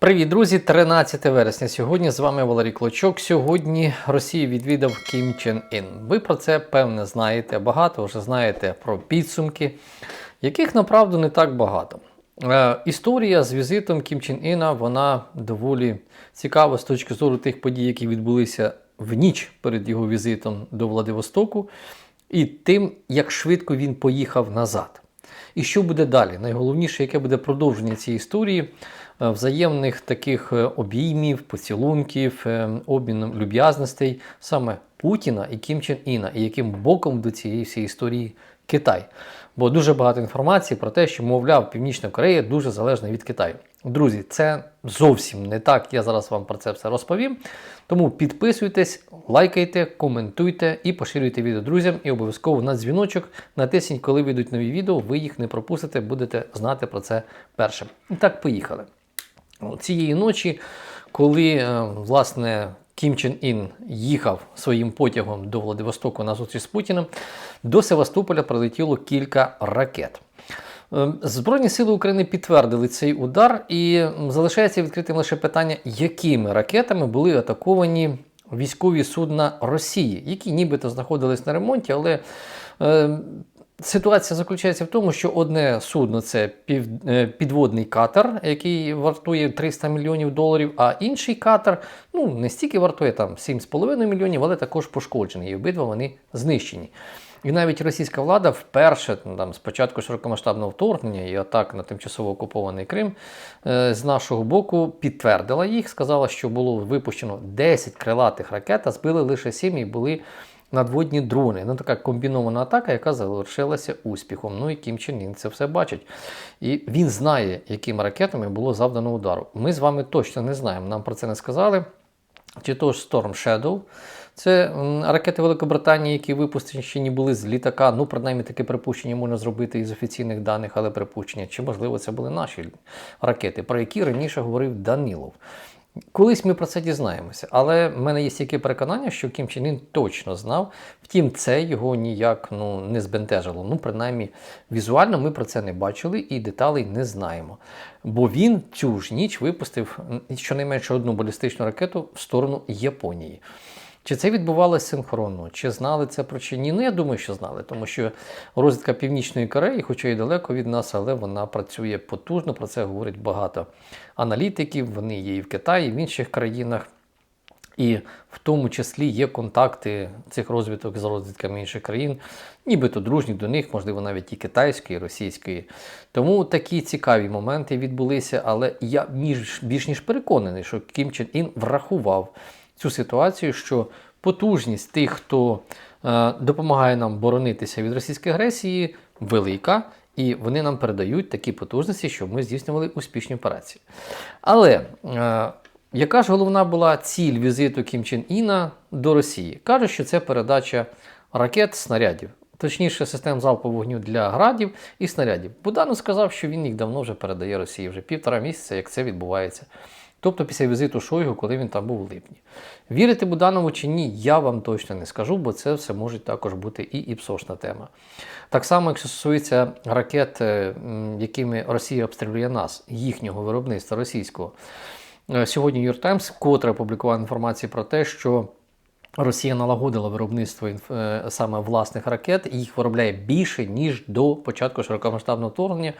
Привіт, друзі! 13 вересня. Сьогодні з вами Валерій Клочок. Сьогодні Росію відвідав Кім Чен Ін. Ви про це певне знаєте багато, вже знаєте про підсумки, яких направду не так багато. Е, історія з візитом Кім Чен Іна вона доволі цікава з точки зору тих подій, які відбулися в ніч перед його візитом до Владивостоку, і тим, як швидко він поїхав назад. І що буде далі? Найголовніше, яке буде продовження цієї історії, взаємних таких е, обіймів, поцілунків, е, обміну люб'язностей саме Путіна і Кім Чен Іна, і яким боком до цієї всієї історії Китай. Бо дуже багато інформації про те, що, мовляв, Північна Корея дуже залежна від Китаю. Друзі, це зовсім не так. Я зараз вам про це все розповім. Тому підписуйтесь, лайкайте, коментуйте і поширюйте відео друзям. І обов'язково на дзвіночок натисніть, коли вийдуть нові відео, ви їх не пропустите, будете знати про це першим. І так, поїхали. Цієї ночі, коли е, власне Кім Чен Ін їхав своїм потягом до Владивостоку на зустріч з Путіним, до Севастополя прилетіло кілька ракет. Е, Збройні сили України підтвердили цей удар, і залишається відкритим лише питання, якими ракетами були атаковані військові судна Росії, які нібито знаходились на ремонті, але е, Ситуація заключається в тому, що одне судно це е, підводний катер, який вартує 300 мільйонів доларів, а інший катер ну, не стільки вартує там 7,5 мільйонів, але також пошкоджений. І обидва вони знищені. І навіть російська влада вперше ну, там, з початку широкомасштабного вторгнення і атак на тимчасово окупований Крим е, з нашого боку підтвердила їх, сказала, що було випущено 10 крилатих ракет, а збили лише 7 і були надводні дрони. Ну, така комбінована атака, яка завершилася успіхом. Ну і Кім Чен Ін це все бачить. І він знає, якими ракетами було завдано удару. Ми з вами точно не знаємо. Нам про це не сказали. Чи то ж Storm Shadow. Це ракети Великобританії, які випущені були з літака. Ну, принаймні, таке припущення можна зробити із офіційних даних, але припущення. Чи, можливо, це були наші ракети, про які раніше говорив Данілов. Колись ми про це дізнаємося, але в мене є стільки переконання, що Кім Чен Ін точно знав. Втім, це його ніяк ну, не збентежило. Ну, принаймні, візуально ми про це не бачили і деталей не знаємо. Бо він цю ж ніч випустив щонайменше одну балістичну ракету в сторону Японії. Чи це відбувалося синхронно, чи знали це про чи ні? Ну, я думаю, що знали, тому що розвідка Північної Кореї, хоча й далеко від нас, але вона працює потужно, про це говорить багато аналітиків. Вони є і в Китаї, і в інших країнах. І в тому числі є контакти цих розвиток з розвідками інших країн, нібито дружні до них, можливо, навіть і китайської, і російської. Тому такі цікаві моменти відбулися, але я більш ніж переконаний, що Кім Чен Ін врахував цю ситуацію, що потужність тих, хто е, допомагає нам боронитися від російської агресії, велика, і вони нам передають такі потужності, щоб ми здійснювали успішні операції. Але е, яка ж головна була ціль візиту Кім Чен Іна до Росії? Кажуть, що це передача ракет, снарядів. Точніше, систем залпового вогню для градів і снарядів. Буданов сказав, що він їх давно вже передає Росії, вже півтора місяця, як це відбувається. Тобто після візиту Шойгу, коли він там був у липні. Вірити Буданову чи ні, я вам точно не скажу, бо це все може також бути і іпсошна тема. Так само, якщо стосується ракет, е, якими Росія обстрілює нас, їхнього виробництва російського. Е, сьогодні New York Times вкотре опублікував інформацію про те, що Росія налагодила виробництво е, саме власних ракет, і їх виробляє більше, ніж до початку широкомасштабного вторгнення.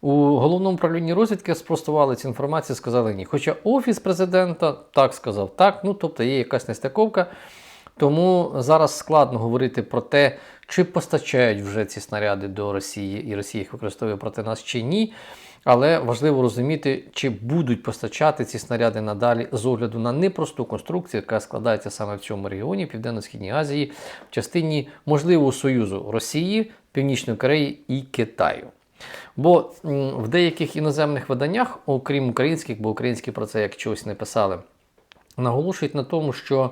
У головному управлінні розвідки спростували цю інформацію, сказали ні. Хоча Офіс президента так сказав так, ну тобто є якась нестиковка. Тому зараз складно говорити про те, чи постачають вже ці снаряди до Росії і Росія їх використовує проти нас чи ні. Але важливо розуміти, чи будуть постачати ці снаряди надалі з огляду на непросту конструкцію, яка складається саме в цьому регіоні, Південно-Східній Азії, в частині можливого союзу Росії, Північної Кореї і Китаю. Бо в деяких іноземних виданнях, окрім українських, бо українські про це як чогось не писали, наголошують на тому, що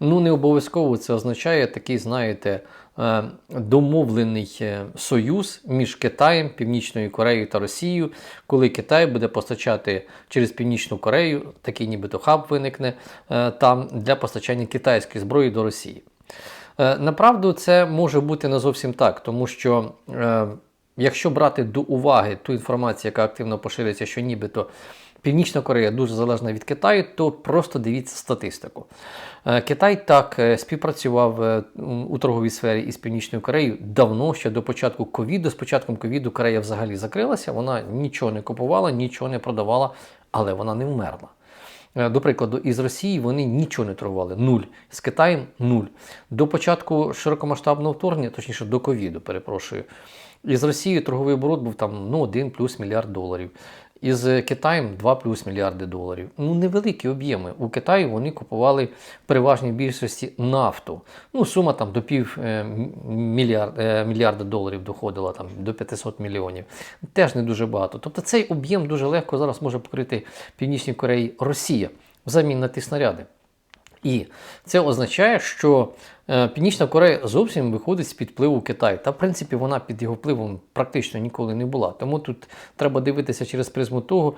ну не обов'язково це означає такий, знаєте, е, домовлений е, союз між Китаєм, Північною Кореєю та Росією, коли Китай буде постачати через Північну Корею, такий нібито хаб виникне е, там для постачання китайської зброї до Росії. Направду, це може бути не зовсім так, тому що. Якщо брати до уваги ту інформацію, яка активно поширюється, що нібито Північна Корея дуже залежна від Китаю, то просто дивіться статистику. Е, Китай так е, співпрацював е, у торговій сфері із Північною Кореєю давно, ще до початку ковіду. З початком ковіду Корея взагалі закрилася, вона нічого не купувала, нічого не продавала, але вона не вмерла. До прикладу, із Росії вони нічого не торгували. Нуль. З Китаєм нуль. До початку широкомасштабного вторгнення, точніше до ковіду, перепрошую. Із Росією торговий оборот був там ну, 1 плюс мільярд доларів. Із Китаєм 2 плюс мільярди доларів. Ну, невеликі об'єми. У Китаї вони купували в переважній більшості нафту. Ну, сума там до пів е, мільярд, е, мільярда доларів доходила там, до 500 мільйонів. Теж не дуже багато. Тобто цей об'єм дуже легко зараз може покрити Північній Кореї Росія взамін на ті снаряди. І це означає, що е, Північна Корея зовсім виходить з під впливу Китаю. Та, в принципі, вона під його впливом практично ніколи не була. Тому тут треба дивитися через призму того,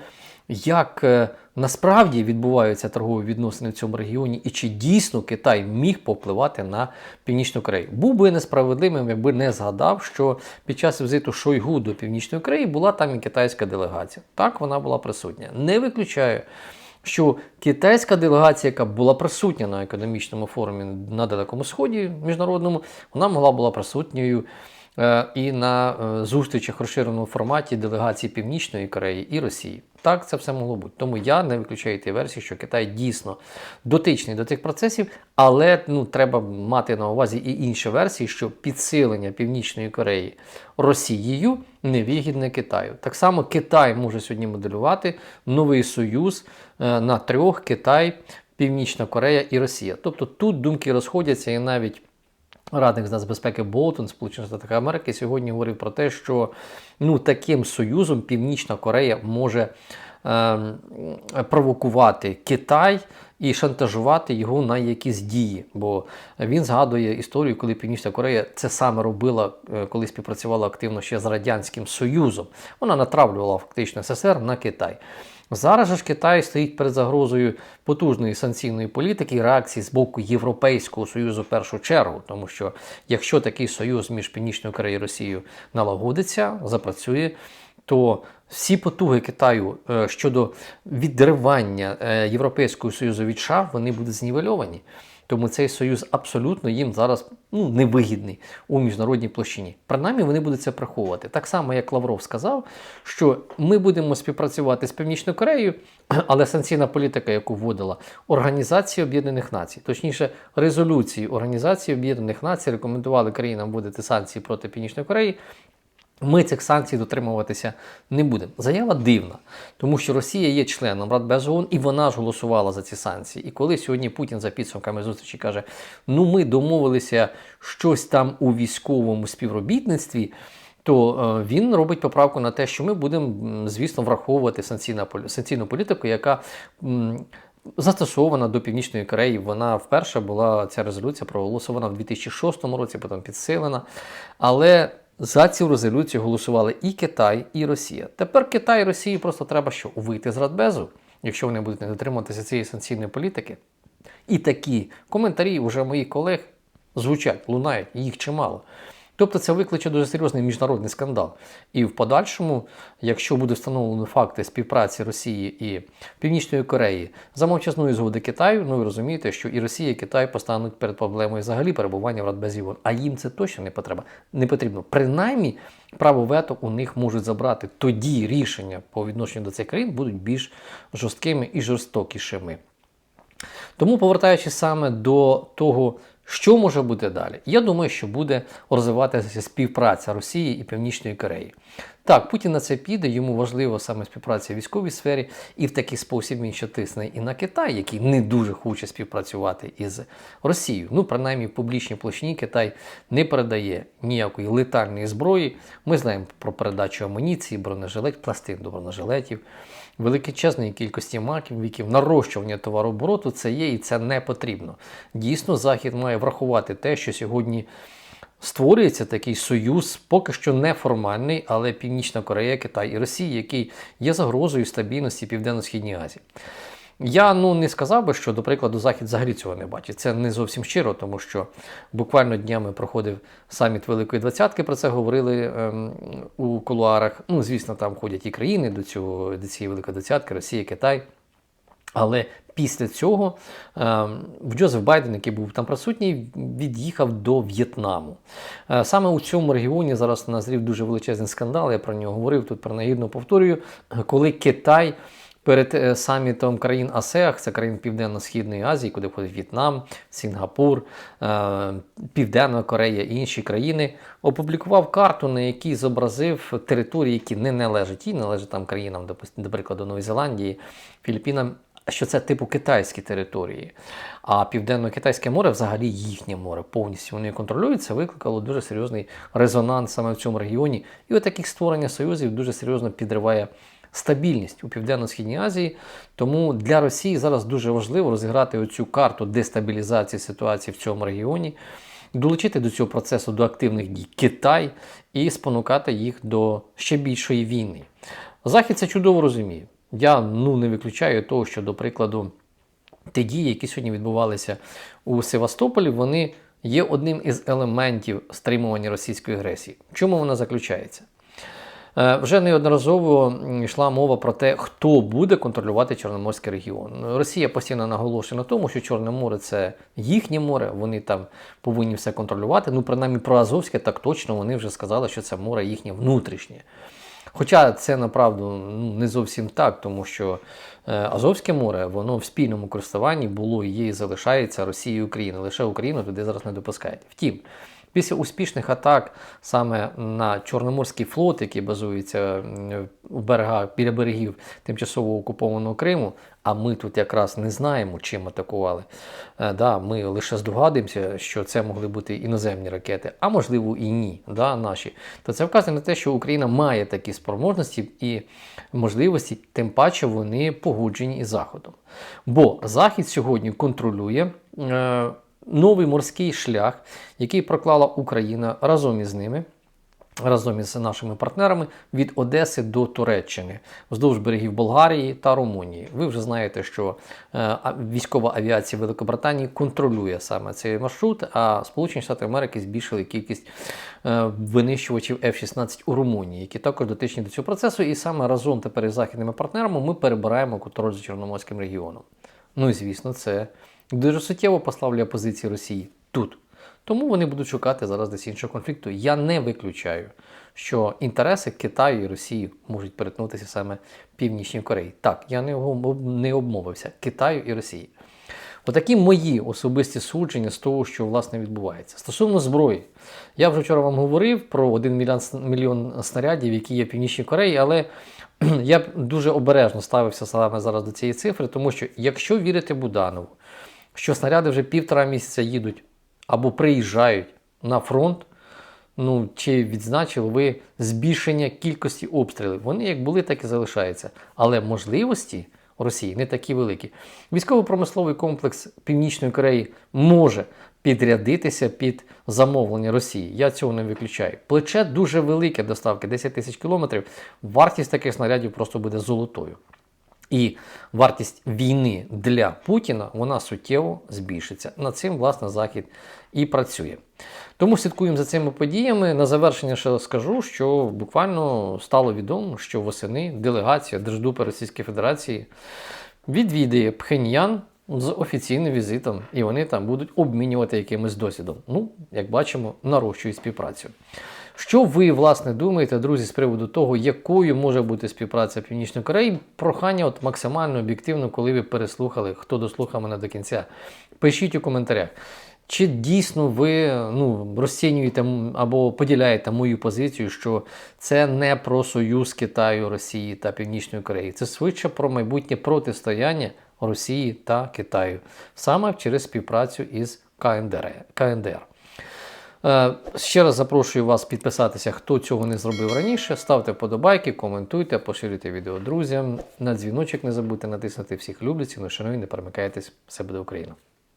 як е, насправді відбуваються торгові відносини в цьому регіоні, і чи дійсно Китай міг попливати на Північну Корею. Був би несправедливим, якби не згадав, що під час візиту Шойгу до Північної Кореї була там і китайська делегація. Так, вона була присутня. Не виключаю що китайська делегація, яка була присутня на економічному форумі на Далекому Сході міжнародному, вона могла була присутньою і на е, зустрічах розширеному форматі делегації Північної Кореї і Росії. Так, це все могло бути. Тому я не виключаю ті версії, що Китай дійсно дотичний до тих процесів, але ну, треба мати на увазі і інші версії, що підсилення Північної Кореї Росією невигідне Китаю. Так само Китай може сьогодні моделювати новий союз е, на трьох: Китай, Північна Корея і Росія. Тобто тут думки розходяться і навіть. Радник з нацбезпеки Болтон Сполучених Штатів Америки сьогодні говорив про те, що ну, таким союзом Північна Корея може е, провокувати Китай і шантажувати його на якісь дії. Бо він згадує історію, коли Північна Корея це саме робила, е, коли співпрацювала активно ще з Радянським Союзом. Вона натравлювала фактично СССР на Китай. Зараз ж Китай стоїть перед загрозою потужної санкційної політики і реакції з боку Європейського Союзу в першу чергу, тому що якщо такий союз між Північною Кореєю і Росією налагодиться, запрацює, то всі потуги Китаю е, щодо відривання е, Європейського Союзу від США, вони будуть знівельовані. Тому цей союз абсолютно їм зараз ну, невигідний у міжнародній площині. Принаймні вони будуть це приховувати. Так само, як Лавров сказав, що ми будемо співпрацювати з Північною Кореєю, але санкційна політика, яку вводила Організація Об'єднаних Націй, точніше, резолюції Організації Об'єднаних Націй рекомендували країнам вводити санкції проти Північної Кореї. Ми цих санкцій дотримуватися не будемо. Заява дивна, тому що Росія є членом Радбезу ООН, і вона ж голосувала за ці санкції. І коли сьогодні Путін за підсумками зустрічі каже: ну ми домовилися щось там у військовому співробітництві. То е, він робить поправку на те, що ми будемо, звісно, враховувати санкційну політику, яка застосована до Північної Кореї. Вона вперше була ця резолюція проголосована в 2006 році, потім підсилена. Але за цю резолюцію голосували і Китай, і Росія. Тепер Китай і Росії просто треба що вийти з Радбезу, якщо вони будуть не дотримуватися цієї санкційної політики. І такі коментарі вже моїх колег звучать, лунають, їх чимало. Тобто це викличе дуже серйозний міжнародний скандал. І в подальшому, якщо буде встановлено факти співпраці Росії і Північної Кореї за мовчазною згоди Китаю, ну ви розумієте, що і Росія, і Китай постануть перед проблемою взагалі перебування в Радбезі ООН. А їм це точно не потрібно. Не потрібно. Принаймні, право вето у них можуть забрати. Тоді рішення по відношенню до цих країн будуть більш жорсткими і жорстокішими. Тому, повертаючись саме до того, що може бути далі? Я думаю, що буде розвиватися співпраця Росії і Північної Кореї. Так, Путін на це піде, йому важливо саме співпраця в військовій сфері, і в такий спосіб він ще тисне і на Китай, який не дуже хоче співпрацювати із Росією. Ну, принаймні, в публічній площині Китай не передає ніякої летальної зброї. Ми знаємо про передачу амуніції, бронежилет, пластин до бронежилетів величезної кількості маків, віків, нарощування товарообороту це є і це не потрібно. Дійсно, Захід має врахувати те, що сьогодні створюється такий союз, поки що неформальний, але Північна Корея, Китай і Росія, який є загрозою стабільності Південно-Східній Азії. Я ну не сказав би, що, до прикладу, Захід взагалі цього не бачить. Це не зовсім щиро, тому що буквально днями проходив саміт Великої Двадцятки. Про це говорили ем, у кулуарах. Ну, звісно, там ходять і країни до цього до цієї великої двадцятки, Росія, Китай. Але після цього ем, Джозеф Байден, який був там присутній, від'їхав до В'єтнаму. Е, Саме у цьому регіоні зараз назрів дуже величезний скандал. Я про нього говорив тут принагідно повторюю, коли Китай. Перед е, самітом країн АСЕАХ, це країн Південно-Східної Азії, куди входить В'єтнам, Сінгапур, е, Південна Корея і інші країни, опублікував карту, на якій зобразив території, які не належать їй, належать там країнам, до прикладу, Нової Зеландії, Філіппінам, що це типу китайські території. А Південно-Китайське море взагалі їхнє море, повністю вони контролюють. Це викликало дуже серйозний резонанс саме в цьому регіоні. І от створення союзів дуже серйозно підриває стабільність у Південно-Східній Азії. Тому для Росії зараз дуже важливо розіграти оцю карту дестабілізації ситуації в цьому регіоні, долучити до цього процесу до активних дій Китай і спонукати їх до ще більшої війни. Захід це чудово розуміє. Я ну, не виключаю того, що, до прикладу, ті дії, які сьогодні відбувалися у Севастополі, вони є одним із елементів стримування російської агресії. Чому вона заключається? Е, Вже неодноразово йшла мова про те, хто буде контролювати Чорноморський регіон. Росія постійно наголошує на тому, що Чорне море це їхнє море, вони там повинні все контролювати. Ну, принаймні про Азовське так точно вони вже сказали, що це море їхнє внутрішнє. Хоча це направду ну, не зовсім так, тому що е, Азовське море воно в спільному користуванні було і є і залишається Росією і Україною. Лише Україну туди зараз не допускають. Втім, після успішних атак саме на Чорноморський флот, який базується м, у берегах біля берегів тимчасово окупованого Криму, а ми тут якраз не знаємо, чим атакували. Е, да, ми лише здогадуємося, що це могли бути іноземні ракети, а можливо і ні, да, наші. То це вказує на те, що Україна має такі спроможності і можливості, тим паче вони погоджені із Заходом. Бо Захід сьогодні контролює. Новий морський шлях, який проклала Україна разом із ними, разом із нашими партнерами від Одеси до Туреччини, вздовж берегів Болгарії та Румунії. Ви вже знаєте, що е, військова авіація Великобританії контролює саме цей маршрут, а Сполучені Штати Америки збільшили кількість е, винищувачів F-16 у Румунії, які також дотичні до цього процесу. І саме разом тепер із західними партнерами ми перебираємо контроль за Чорноморським регіоном. Ну і звісно, це дуже суттєво послаблює позиції Росії тут. Тому вони будуть шукати зараз десь іншого конфлікту. Я не виключаю, що інтереси Китаю і Росії можуть перетнутися саме Північній Кореї. Так, я не, об- не обмовився Китаю і Росії. Отакі мої особисті судження з того, що власне відбувається. Стосовно зброї, я вже вчора вам говорив про 1 мільйон, мільйон снарядів, які є в Північній Кореї, але я дуже обережно ставився саме зараз до цієї цифри, тому що якщо вірити Буданову, що снаряди вже півтора місяця їдуть або приїжджають на фронт, ну чи відзначили ви збільшення кількості обстрілів? Вони як були, так і залишаються. Але можливості Росії не такі великі. Військово-промисловий комплекс Північної Кореї може підрядитися під замовлення Росії. Я цього не виключаю. Плече дуже велике доставки, 10 тисяч кілометрів. Вартість таких снарядів просто буде золотою. І вартість війни для Путіна вона суттєво збільшиться. Над цим, власне, Захід і працює. Тому слідкуємо за цими подіями. На завершення ще скажу, що буквально стало відомо, що восени делегація Держдупи Російської Федерації відвідає Пхеньян з офіційним візитом, і вони там будуть обмінювати якимось досвідом. Ну, як бачимо, нарощують співпрацю. Що ви, власне, думаєте, друзі, з приводу того, якою може бути співпраця Північної Кореї? Прохання от максимально об'єктивно, коли ви переслухали, хто дослухав мене до кінця. Пишіть у коментарях. Чи дійсно ви ну, розцінюєте або поділяєте мою позицію, що це не про союз Китаю, Росії та Північної Кореї? Це швидше про майбутнє протистояння Росії та Китаю, саме через співпрацю із КНДР. КНДР. Е, Ще раз запрошую вас підписатися, хто цього не зробив раніше. Ставте вподобайки, коментуйте, поширюйте відео друзям. На дзвіночок не забудьте натиснути всіх люблять, ну шаную, не перемикайтесь. Все буде Україна!